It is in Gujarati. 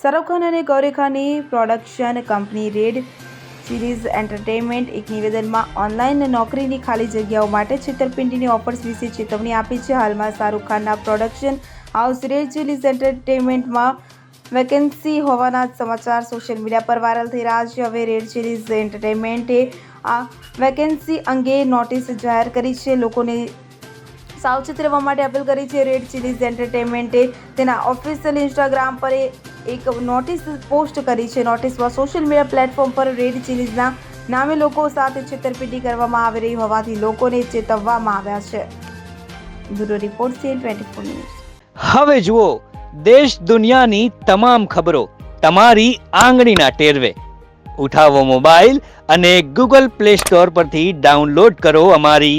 શાહરૂખ ખાન અને ગૌરી ખાનની production company red series entertainment એક નિવેદનમાં ઓનલાઈન નોકરીની ખાલી જગ્યાઓ માટે છેતરપિંડીની ઓફર્સ વિશે ચેતવણી આપી છે. હાલમાં શાહરૂખ ખાનના પ્રોડક્શન હાઉસ રેડ ચિલીઝ એન્ટરટેનમેન્ટમાં વેકેન્સી હોવાના સમાચાર સોશિયલ મીડિયા પર વાયરલ થઈ રહ્યા છે. હવે રેડ ચિલીઝ એન્ટરટેનમેન્ટે આ વેકેન્સી અંગે નોટિસ જાહેર કરી છે. લોકોને સાવચેત રહેવા માટે અપીલ કરી છે રેડ ચિલીઝ એન્ટરટેનમેન્ટે તેના ઓફિશિયલ ઇન્સ્ટાગ્રામ પર એક નોટિસ પોસ્ટ કરી છે. નોટિસમાં સોશિયલ મીડિયા પ્લેટફોર્મ પર રેડ ચિલીઝના નામે લોકો સાથે છેતરપિંડી કરવામાં આવી રહી હોવાથી લોકોને ચેતવવામાં આવ્યા છે. Bureau report C twenty news હવે જુઓ, દેશ દુનિયાની તમામ ખબરો તમારી આંગળીના ટેરવે. ઉઠાવો મોબાઈલ અને ગૂગલ પ્લે સ્ટોર પરથી ડાઉનલોડ કરો અમારી